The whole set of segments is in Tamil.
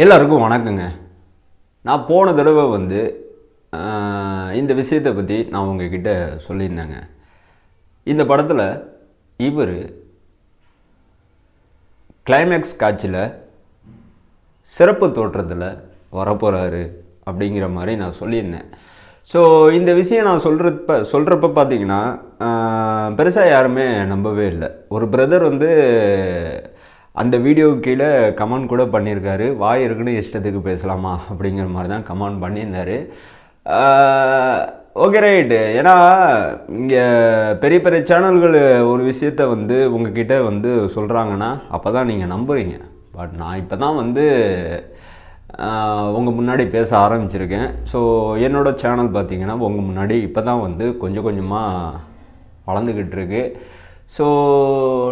எல்லாருக்கும் வணக்கங்க. நான் போன தடவை வந்து இந்த விஷயத்தை பற்றி நான் உங்ககிட்ட சொல்லியிருந்தேங்க. இந்த படத்தில் இவர் கிளைமேக்ஸ் காட்சியில் சிறப்பு தோற்றத்தில் வரப்போகிறாரு அப்படிங்கிற மாதிரி நான் சொல்லியிருந்தேன். ஸோ இந்த விஷயம் நான் சொல்கிறப்ப சொல்கிறப்ப பார்த்தீங்கன்னா பெருசாக யாருமே நம்பவே இல்லை. ஒரு பிரதர் வந்து அந்த வீடியோவுக்கு கீழே கமெண்ட் கூட பண்ணியிருக்காரு. வாய் இருக்குன்னு இஷ்டத்துக்கு பேசலாமா? அப்படிங்கிற மாதிரி தான் கமெண்ட் பண்ணியிருந்தாரு. ஓகே ரைட்டு ஏன்னா இங்கே பெரிய பெரிய சேனல்கள் ஒரு விஷயத்த வந்து உங்ககிட்ட வந்து சொல்கிறாங்கன்னா அப்போ தான் நீங்கள் நம்புறீங்க பட் நான் இப்போ தான் வந்து உங்கள் முன்னாடி பேச ஆரம்பிச்சிருக்கேன். ஸோ என்னோடய சேனல் பார்த்தீங்கன்னா உங்கள் முன்னாடி இப்போ தான் வந்து கொஞ்சம் கொஞ்சமாக வளர்ந்துக்கிட்டு இருக்குது ஸோ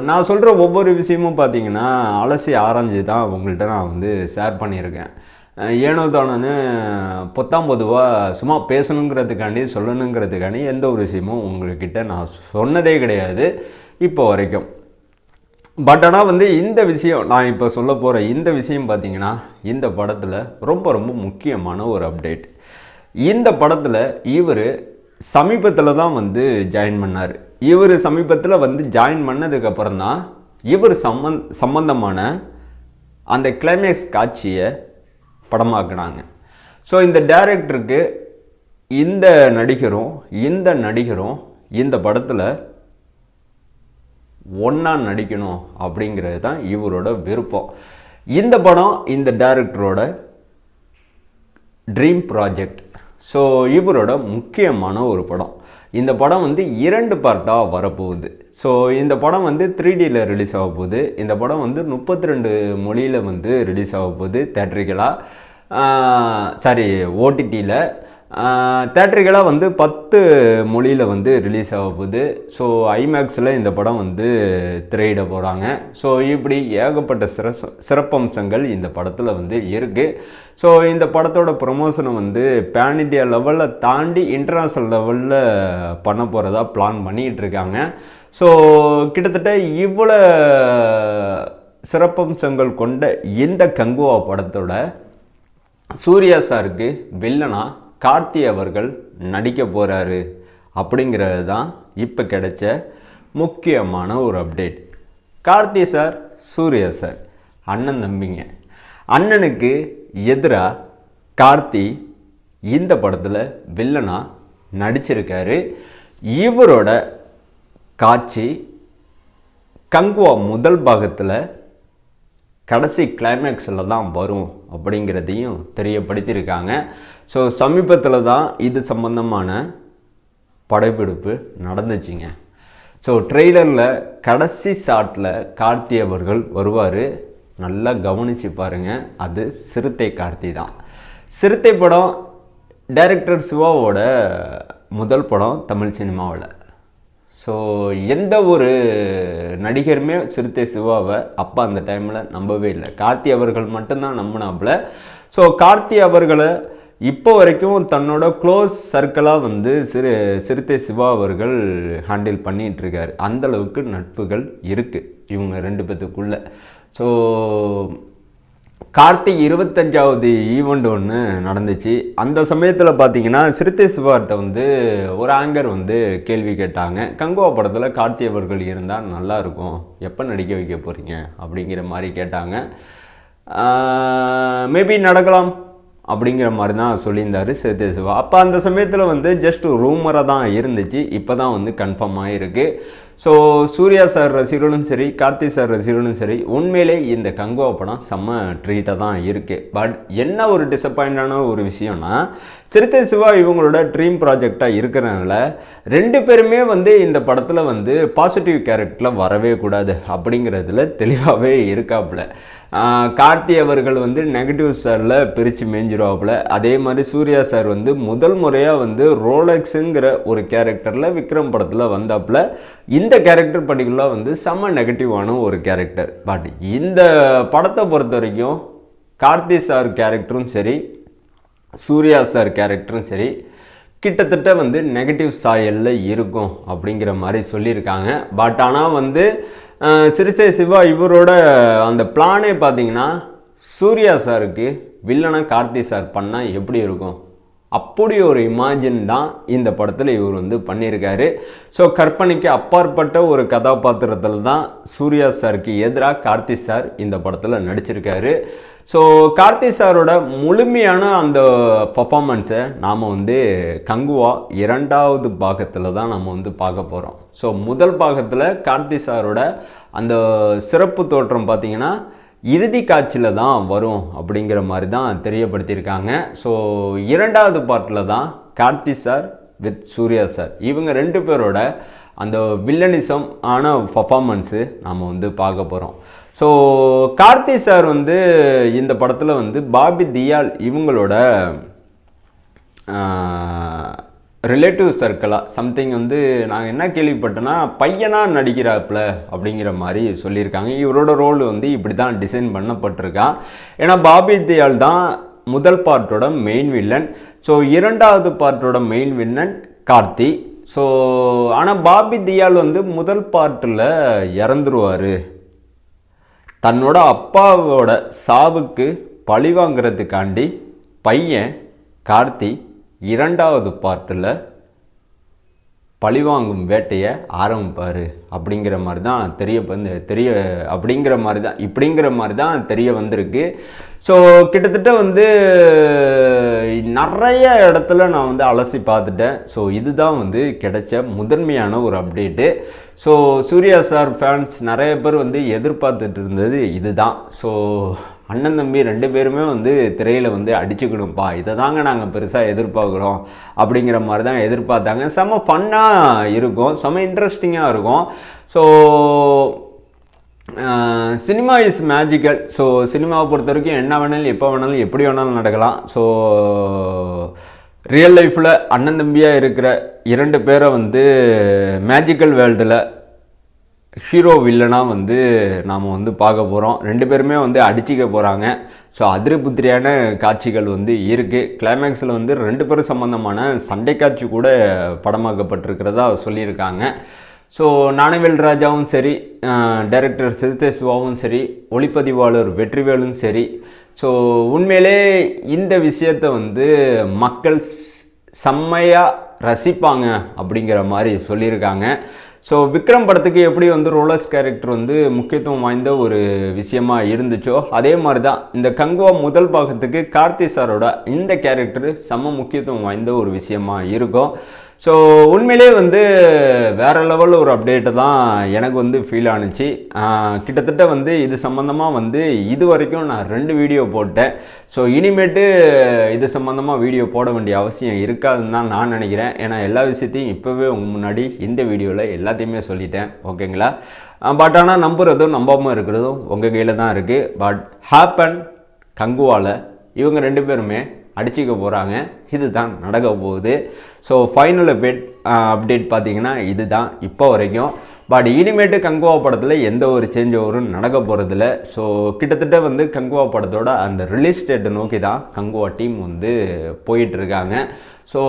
நான் சொல்கிற ஒவ்வொரு விஷயமும் பார்த்தீங்கன்னா அலசி ஆராய்ஞ்சு தான் உங்கள்கிட்ட நான் வந்து ஷேர் பண்ணியிருக்கேன். ஏனோ தானோன்னு பொத்தாம் பொதுவாக சும்மா பேசணுங்கிறதுக்காண்டி சொல்லணுங்கிறதுக்காண்டி எந்த ஒரு விஷயமும் உங்கள்கிட்ட நான் சொன்னதே கிடையாது இப்போ வரைக்கும். பட் ஆனால் வந்து இந்த விஷயம் நான் இப்போ சொல்ல போகிற இந்த விஷயம் பார்த்தீங்கன்னா இந்த படத்தில் ரொம்ப ரொம்ப முக்கியமான ஒரு அப்டேட் இந்த படத்தில் இவர் சமீபத்தில் தான் வந்து ஜாயின் பண்ணார். இவர் சமீபத்தில் வந்து ஜாயின் பண்ணதுக்கப்புறம் தான் இவர் சம்மந் சம்பந்தமான அந்த கிளைமேக்ஸ் காட்சியை படமாக்குனாங்க. ஸோ இந்த டேரக்டருக்கு இந்த நடிகரும் இந்த நடிகரும் இந்த படத்தில் ஒன்றா நடிக்கணும் அப்படிங்கிறது தான் இவரோட விருப்பம். இந்த படம் இந்த டேரக்டரோட ட்ரீம் ப்ராஜெக்ட் ஸோ இவரோட முக்கியமான ஒரு படம். இந்த படம் வந்து இரண்டு பார்ட்டாக வரப்போகுது. ஸோ இந்த படம் வந்து த்ரீ டியில் ரிலீஸ் ஆக போகுது. இந்த படம் வந்து முப்பத்தி ரெண்டு மொழியில் வந்து ரிலீஸ் ஆக போகுது தேட்ரிக்கலாக சாரி ஓடிடியில் தேட்ரிக்கலாக வந்து பத்து மொழியில் வந்து ரிலீஸ் ஆக போகுது. ஸோ ஐமேக்ஸில் இந்த படம் வந்து திரையிட போகிறாங்க ஸோ இப்படி ஏகப்பட்ட சிறச சிறப்பம்சங்கள் இந்த படத்தில் வந்து இருக்குது ஸோ இந்த படத்தோட ப்ரொமோஷனை வந்து பேன் இண்டியா லெவலில் தாண்டி இன்டர்நேஷ்னல் லெவலில் பண்ண போகிறதா பிளான் பண்ணிகிட்டு இருக்காங்க. ஸோ கிட்டத்தட்ட இவ்வளோ சிறப்பம்சங்கள் கொண்ட இந்த கங்குவா படத்தோட சூர்யா சாருக்கு வில்லனா கார்த்தி அவர்கள் நடிக்க போகிறாரு அப்படிங்கிறது தான் இப்போ கிடைச்ச முக்கியமான ஒரு update Karthi sir Suriya sir அண்ணன் தம்பிங்க. அண்ணனுக்கு எதிராக கார்த்தி இந்த படத்தில் வில்லனா நடிச்சிருக்காரு. இவரோட காட்சி கங்குவா முதல் பாகத்தில் கடைசி கிளைமேக்ஸில் தான் வரும் அப்படிங்கிறதையும் தெரியப்படுத்தியிருக்காங்க. ஸோ சமீபத்தில் தான் இது சம்பந்தமான படப்பிடிப்பு நடந்துச்சுங்க. ஸோ ட்ரெய்லரில் கடைசி ஷாட்டில் கார்த்தி அவர்கள் வருவார். நல்லா கவனித்து பாருங்கள் அது சிறுத்தை கார்த்தி தான். சிறுத்தை படம் டைரக்டர் சிவாவோட முதல் படம் தமிழ் சினிமாவில் ஸோ எந்த ஒரு நடிகருமே சிறுத்தை சிவாவை அப்போ அந்த டைமில் நம்பவே இல்லை. கார்த்தி அவர்கள் மட்டும்தான் நம்பினாப்புல. ஸோ கார்த்தி அவர்களை இப்போ வரைக்கும் தன்னோட க்ளோஸ் சர்க்கிளாக வந்து சிறு சிறுத்தை சிவா அவர்கள் ஹேண்டில் பண்ணிகிட்டு அந்தளவுக்கு அந்த அளவுக்கு நட்புகள் இருக்குது இவங்க ரெண்டு பேத்துக்குள்ளே. ஸோ கார்த்திக் இருபத்தஞ்சாவது ஈவெண்ட் ஒன்று நடந்துச்சு. அந்த சமயத்தில் பார்த்தீங்கன்னா சிறுத்தை சிவாட்ட வந்து ஒரு ஆங்கர் வந்து கேள்வி கேட்டாங்க. கங்கோவா படத்தில் கார்த்தி அவர்கள் இருந்தால் நல்லாயிருக்கும் எப்போ நடிக்க வைக்க போகிறீங்க அப்படிங்கிற மாதிரி கேட்டாங்க. மேபி நடக்கலாம். அப்படிங்கிற மாதிரி தான் சொல்லியிருந்தார். சிறுத்தை சிவா அப்போ அந்த சமயத்தில் வந்து ஜஸ்ட் ரூமராக தான் இருந்துச்சு. இப்போ தான் வந்து கன்ஃபார்ம் ஆகிருக்கு ஸோ சூர்யா சார் ரசிகர்களும் சரி கார்த்தி சார் ரசிகர்களும் சரி உண்மையிலே இந்த கங்குவா படம் செம்ம ட்ரீட்டாக தான் இருக்குது பட் என்ன ஒரு டிசப்பாயிண்டான ஒரு விஷயம்னா சிறுத்தை சிவா இவங்களோட ட்ரீம் ப்ராஜெக்டாக இருக்கிறனால ரெண்டு பேருமே வந்து இந்த படத்தில் வந்து பாசிட்டிவ் கேரக்டரில் வரவே கூடாது அப்படிங்கிறதுல தெளிவாகவே இருக்காப்புல. கார்த்தி அவர்கள் வந்து நெகட்டிவ் சாரில் பிரித்து மேய்ஞ்சிருவாப்புல அதே மாதிரி சூர்யா சார் வந்து முதல் முறையாக வந்து ரோலெக்ஸுங்கிற ஒரு கேரக்டரில் விக்ரம் படத்தில் வந்தாப்புல. இந்த கேரக்டர் பர்டிகுலராக வந்து செம்ம நெகட்டிவான ஒரு கேரக்டர் பட் இந்த படத்தை பொறுத்த வரைக்கும் கார்த்தி சார் கேரக்டரும் சரி சூர்யா சார் கேரக்டரும் சரி கிட்டத்தட்ட வந்து நெகட்டிவ் சாயலில் இருக்கும் அப்படிங்கிற மாதிரி சொல்லியிருக்காங்க. பட் ஆனால் வந்து அஹ், சிவா இவரோட அந்த பிளானே பார்த்தீங்கன்னா சூர்யா சாருக்கு வில்லனா கார்த்தி சார் பண்ணால் எப்படி இருக்கும்? அப்படி ஒரு இமேஜின் தான் இந்த படத்தில் இவர் வந்து பண்ணியிருக்காரு. ஸோ கற்பனைக்கு அப்பாற்பட்ட ஒரு கதாபாத்திரத்தில் தான் சூர்யா சாருக்கு எதிராக கார்த்தி சார் இந்த படத்தில் நடிச்சிருக்காரு. ஸோ கார்த்தி சாரோட முழுமையான அந்த பர்ஃபாமன்ஸை நாம் வந்து கங்குவா இரண்டாவது பாகத்தில் தான் நம்ம வந்து பார்க்க போகிறோம் ஸோ முதல் பாகத்தில் கார்த்தி சாரோட அந்த சிறப்பு தோற்றம் பார்த்தீங்கன்னா இறுதி காட்சியில் தான் வரும் அப்படிங்கிற மாதிரி தான் தெரியப்படுத்தியிருக்காங்க. ஸோ இரண்டாவது பார்ட்டில் தான் Karthi sir with Suriya sir. இவங்க ரெண்டு பேரோட அந்த வில்லனிசம் ஆன பர்ஃபாமன்ஸு நாம் வந்து பார்க்க போகிறோம் ஸோ கார்த்தி சார் வந்து இந்த படத்தில் வந்து பாபி தியால் இவங்களோட ரிலேட்டிவ் சர்க்கிளாக சம்திங் வந்து நாங்கள் என்ன கேள்விப்பட்டோன்னா பையனாக நடிக்கிறாப்புல அப்படிங்கிற மாதிரி சொல்லியிருக்காங்க. இவரோட ரோல் வந்து இப்படி தான் டிசைன் பண்ணப்பட்டிருக்கான். ஏன்னா பாபி தியால் தான் முதல் பார்ட்டோட மெயின் வில்லன் ஸோ இரண்டாவது பார்ட்டோட மெயின் வில்லன் கார்த்தி. ஸோ ஆனால் பாபி தியால் வந்து முதல் பார்ட்டில் இறந்துருவார். தன்னோட அப்பாவோட சாவுக்கு பழிவாங்கிறதுக்காண்டி பையன் கார்த்தி இரண்டாவது பார்ட்டில் பழிவாங்கும் வேட்டையை ஆரம்பிப்பார். அப்படிங்கிற மாதிரி தான் தெரிய வந்து தெரிய அப்படிங்கிற மாதிரி தான் இப்படிங்கிற மாதிரி தான் தெரிய வந்திருக்கு. ஸோ கிட்டத்தட்ட வந்து நிறைய இடத்துல நான் வந்து அலசி பார்த்துட்டேன். ஸோ இதுதான் வந்து கிடைச்ச முதன்மையான ஒரு update so Suriya sir fans நிறைய பேர் வந்து எதிர்பார்த்துட்டு இருந்தது இதுதான். ஸோ அண்ணன் தம்பி ரெண்டு பேருமே வந்து திரையில் வந்து அடிச்சுக்கணும்ப்பா இதை தாங்க நாங்கள் பெருசாக எதிர்பார்க்குறோம் அப்படிங்கிற மாதிரி தான் எதிர்பார்த்தாங்க. செம்ம ஃபன்னாக இருக்கும். செம்ம இன்ட்ரெஸ்டிங்காக இருக்கும். So cinema is magical so சினிமாவை பொறுத்த வரைக்கும் என்ன வேணாலும் எப்போ வேணாலும் எப்படி வேணாலும் நடக்கலாம். ஸோ ரியல் லைஃப்பில் அண்ணன் தம்பியாக இருக்கிற இரண்டு பேரை வந்து மேஜிக்கல் வேர்ல்டில் ஹீரோ வில்லனாக வந்து நாம் வந்து பார்க்க போகிறோம் ரெண்டு பேருமே வந்து அடிச்சிக்க போகிறாங்க ஸோ அதிருபுத்திரியான காட்சிகள் வந்து இருக்குது கிளைமேக்ஸில் வந்து ரெண்டு பேரும் சம்மந்தமான சண்டை காட்சி கூட படமாக்கப்பட்டிருக்கிறதா சொல்லியிருக்காங்க. ஸோ நாணவேல் ராஜாவும் சரி டைரக்டர் சிறுத்தை சிவாவும் சரி ஒளிப்பதிவாளர் வெற்றிவேலும் சரி. ஸோ உண்மையிலே இந்த விஷயத்தை வந்து மக்கள் செம்மையாக ரசிப்பாங்க அப்படிங்கிற மாதிரி சொல்லியிருக்காங்க. ஸோ விக்ரம் படத்துக்கு எப்படி வந்து ரோலர்ஸ் கேரக்டர் வந்து முக்கியத்துவம் வாய்ந்த ஒரு விஷயமா இருந்துச்சோ அதே மாதிரி தான் இந்த கங்குவா முதல் பாகத்துக்கு கார்த்தி சாரோட இந்த கேரக்டர் செம்ம முக்கியத்துவம் வாய்ந்த ஒரு விஷயமா இருக்கும். ஸோ உண்மையிலே வந்து வேறு லெவலில் ஒரு அப்டேட்டு தான் எனக்கு வந்து ஃபீல் ஆணுச்சு கிட்டத்தட்ட வந்து இது சம்மந்தமாக வந்து இது வரைக்கும் நான் ரெண்டு வீடியோ போட்டேன். ஸோ இனிமேட்டு இது சம்மந்தமாக வீடியோ போட வேண்டிய அவசியம் இருக்காதுன்னு தான் நான் நினைக்கிறேன். ஏன்னா எல்லா விஷயத்தையும் இப்போவே உங்கள் முன்னாடி இந்த வீடியோவில் எல்லாத்தையுமே சொல்லிட்டேன். ஓகேங்களா? பட் ஆனால் நம்புறதும் நம்பாமல் இருக்கிறதும் உங்கள் கையில் தான் இருக்குது பட் ஹாப்பன் கங்குவாவில் இவங்க ரெண்டு பேருமே அடிச்சிக்க போகிறாங்க இதுதான் நடக்க போகுது. ஸோ ஃபைனல் அப்டேட் அப்டேட் பார்த்தீங்கன்னா இதுதான் இப்போ வரைக்கும். பட் இனிமேட்டு கங்குவா படத்தில் எந்த ஒரு சேஞ்ச் ஓவரும் நடக்க போகிறதில்ல ஸோ கிட்டத்தட்ட வந்து கங்குவா படத்தோட அந்த ரிலீஸ் டேட்டை நோக்கி தான் கங்குவா டீம் வந்து போயிட்டுருக்காங்க ஸோ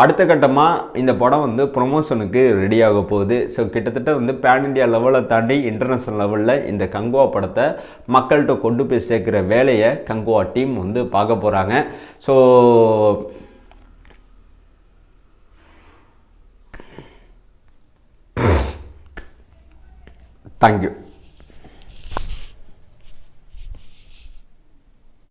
அடுத்த கட்டமாக இந்த படம் வந்து ப்ரொமோஷனுக்கு ரெடியாக போகுது. ஸோ கிட்டத்தட்ட வந்து பேன் இண்டியா லெவலை தாண்டி இன்டர்நேஷ்னல் லெவலில் இந்த கங்குவா படத்தை மக்கள்கிட்ட கொண்டு போய் சேர்க்குற வேலையை கங்குவா டீம் வந்து பார்க்க போகிறாங்க ஸோ താങ്ക് യു